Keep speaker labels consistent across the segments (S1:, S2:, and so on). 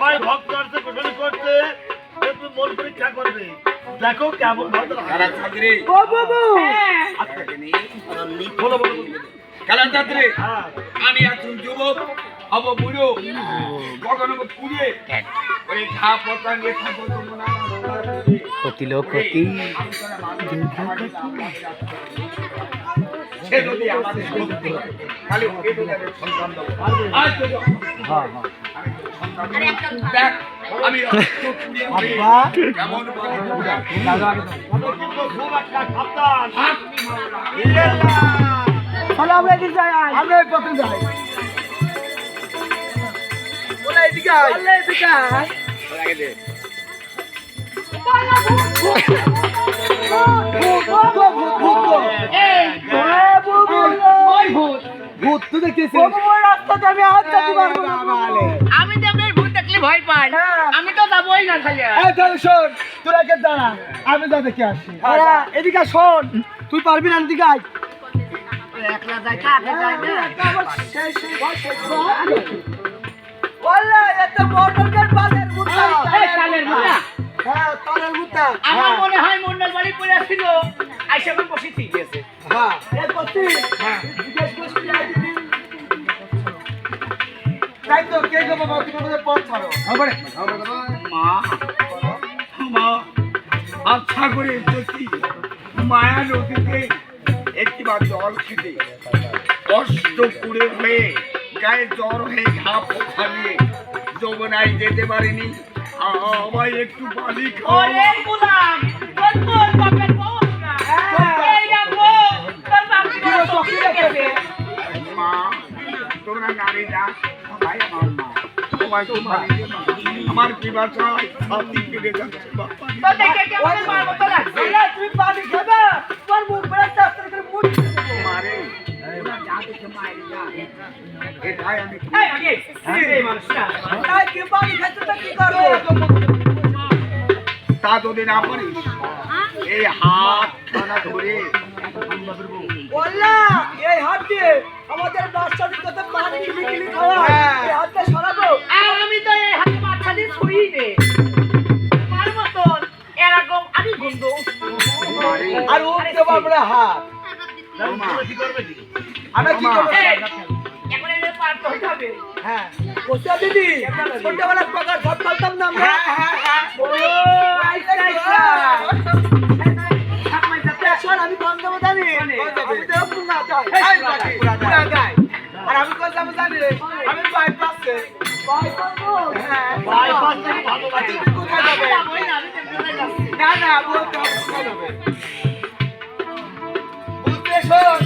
S1: ছয় ভক্ত আসছে গোসল করতে একটু মন পরীক্ষা করবে। দেখো কেমন
S2: ছাত্রী।
S3: ও বাবু!
S1: বলো হ্যাঁ
S2: আমি একজন যুবক হব বুড়ো। কখনো পুড়ে ওই ঘা থাকব তোমরা
S3: কতি লোক কতি
S2: সে যদি আমাদের শক্তি ওকে তো তাদের সন্তান দেবো। আজ তো
S3: হ্যাঁ হ্যাঁ।
S2: আমি।
S1: আমরা
S3: এদিকে যাই যাই। এদিকে আয়। এদিকে আয়।
S2: দে।
S3: তুই রাস্তাতে আমি হাত পারব না
S4: আমি তো আপনার ভূত দেখলে ভয় পাই।
S3: হ্যাঁ।
S4: আমি তো যাবোই না খালি।
S3: এই তাহলে শোন তোরা কে দাঁড়া আমি যা দেখে আসি এদিকে শোন তুই পারবি না এদিকে আয়।
S4: একলা যাই কাকে যাই না।
S3: হ্যাঁ
S4: আমার মনে হয় মন্ডল বাড়ি পড়ে আসছিল। আইসা আমি বসে ঠিক গেছে
S3: হ্যাঁ হ্যাঁ। জিজ্ঞেস তাই তো কে গো বাবা তুমি আমাদের পথ ছাড়ো। হবে
S2: মা মা আচ্ছা করে যদি মায়া নদীতে একটিবার জল খেতে কষ্ট করে হয়ে গায়ে জ্বর হয়ে ঘা পোখা নিয়ে যমুনায় যেতে পারিনি। আমায় একটু পানি খাও।
S4: ওরে গোলাম তোর তোর বাপের বউ না। এই না বউ তোর বাপের বউ চকি রেখেছে
S2: মা তোমরা নারী যা আমার। আমার কি বাঁচায় ছাতি কেটে যাচ্ছে
S4: তো
S2: যদি না পারিস এই হাত ধরে
S3: ওলা এই হাত দিয়ে আমাদের বাচ্চাদের কত পানি কিলি কিলি খাওয়া এই হাতটা সরাবো।
S4: আর আমি তো এই হাতে বাচ্চা দিয়ে ছুঁই নে। মার মতন এরকম আমি
S3: আর হাত। আমরা কি করব?
S4: এখন এটা পার তো হবে।
S3: হ্যাঁ। কোথা দিদি। ছোটবেলা পাকা সব খেলতাম না আমরা? হ্যাঁ হ্যাঁ আইসা শোন আমি কোন যাব জানি আমি আর আমি যাব জানি আমি বাইপাসে হ্যাঁ
S4: না
S3: না বলতে হবে কোথায় যাবে বুঝতে শোন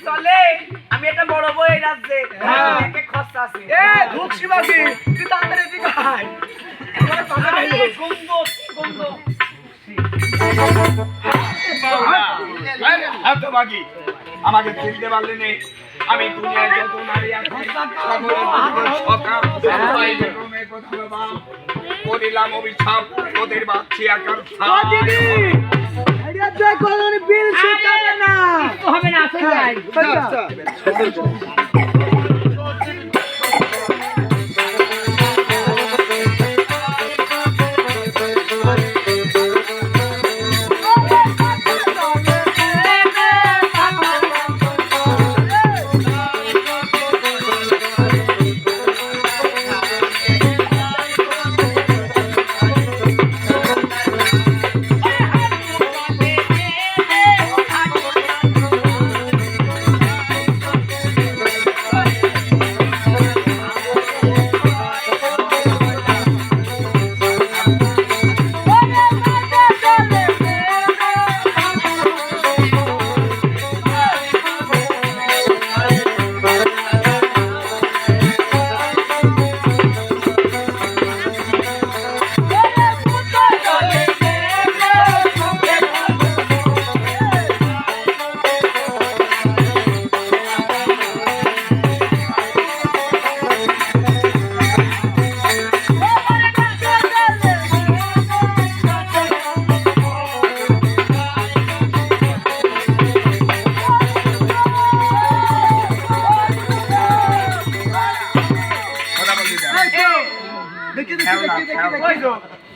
S4: চলে আমি একটা বড় বই
S3: হ্যাঁ।
S4: একে খরচা আছে।
S3: এ ধুকছি বাকি তুই তাড়াতাড়ি দিকে আয়। আমার পাতা
S4: আরে গন্ধ কি গন্ধ?
S2: হতভাগী আমাকে চিনতে পারলে নেই আমি দুনিয়ায় যত নারী করিলাম অভিশাপ তোদের বাচ্চি একার
S3: দেখ কোন বিল শিখাবে না।
S4: হবে না আসলে
S3: আচ্ছা।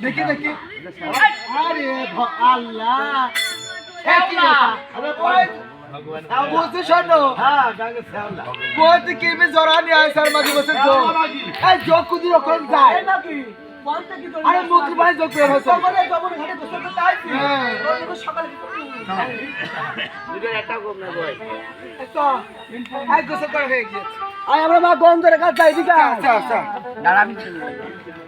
S3: দেখি দেখি আরে আল্লাহ। বলছি শোনো।
S1: হ্যাঁ
S3: বলছি কি আমি জরা নিয়ে আয় স্যার মাঝে বসে যোগ এই যোগ কুদি রকম যায়। আরে মুখি ভাই যোগ বের হয়েছে হ্যাঁ। তো, এই গোসল করা হয়ে গিয়েছে।
S5: আমরা মা গন্ধ রেখা যাই ঠিক
S3: আচ্ছা আচ্ছা।
S4: এই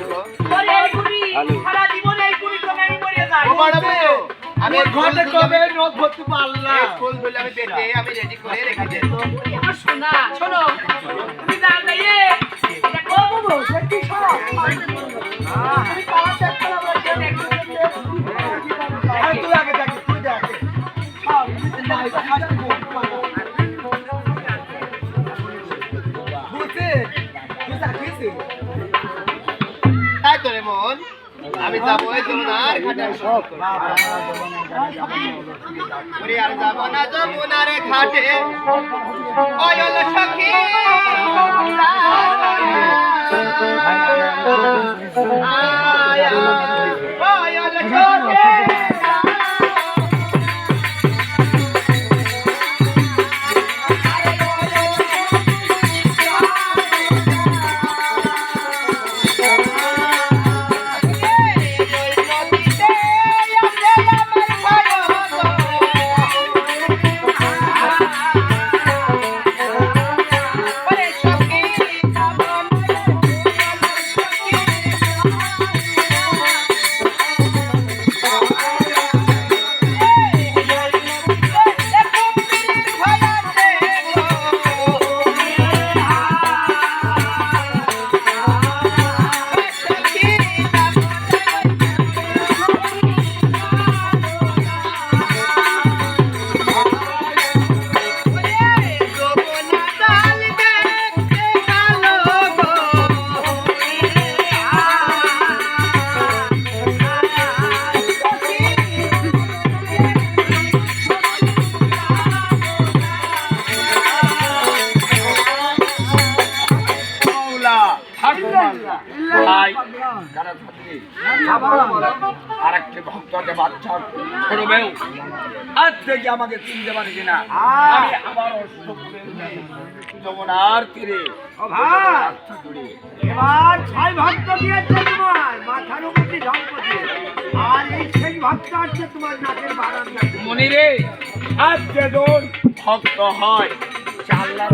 S4: সারা জীবন এই গুড়ি কমে আমি মরে
S3: ঘটে কবে নখ ভর্তি পারলাম?
S6: ফুল আমি পেটে আমি রেডি করে রেখে
S4: ওরে আমার সোনা। শোনো তুমি যা গাইয়ে দেখো বাবু সত্যি সব? তুমি পাওয়া
S6: আমি যাব যমুনার ঘাটে আর যাব না যমুনার ঘাটে। অয়ল সখী
S2: আছে বাচ্চা ছোট মেয়েও আজ থেকে আমাকে চিনতে পারে কিনা আমি আবার যমুনার তীরে
S1: এবার ছয় ভক্ত দিয়েছে তোমার। মাথার উপরে আর এই সেই ভক্ত আছে তোমার নাকের বারান্দা
S2: মনিরে আজ যেজন ভক্ত হয় চাল্লা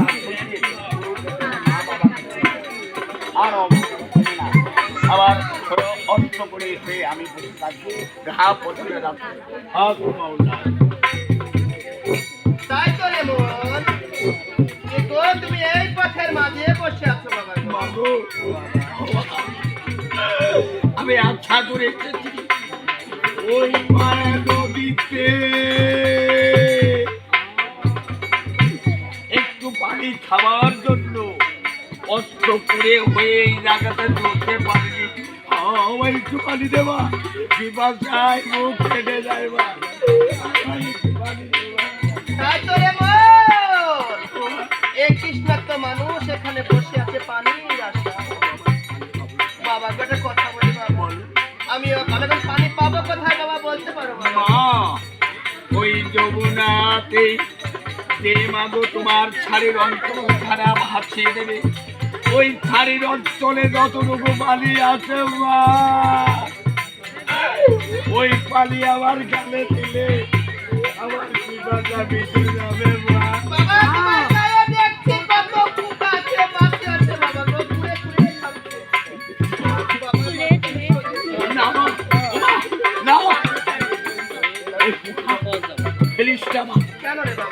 S2: আর আবার করে আমি ঘা পচিয়ে যাচ্ছে হক মাওলা
S6: তাই তো রে মন তুমি এই পথের মাঝে বসে আছো বাবা।
S2: আমি আচ্ছা করে এসেছি। ওই মায়া নদীতে। একটু পানি খাওয়ার জন্য অস্ত্র পুড়ে হয়ে এই জায়গাতে চলতে পারিনি। আমার একটু পানি দেবা বিপাশায় মুখ কেটে যায়
S6: মন এই মানুষ এখানে বসে আছে পানির আশা বাবা একটা কথা বলি বাবা। আমি আমি পানি পাবো কোথায় বাবা? বলতে পারো
S2: মা ওই যমুনাতে যে মাগো তোমার ছাড়ির অঞ্চল খারাপ ভাসিয়ে দেবে। ওই ছাড়ির অঞ্চলে যতটুকু পানি আছে মা। ওই পানি আমার গালে দিলে আমার জীবনটা বেঁচে যাবে মা।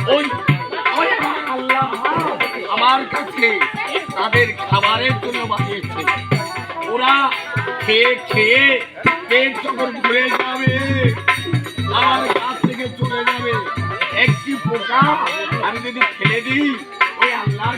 S2: ওই ওই আমার কাছে তাদের খাবারের জন্য বানিয়েছে ওরা খেয়ে খেয়ে পেট যখন ঘুরে যাবে, আমার গাছ থেকে চলে যাবে। একটি পোকা আমি যদি ফেলে দিই, ওই আল্লাহর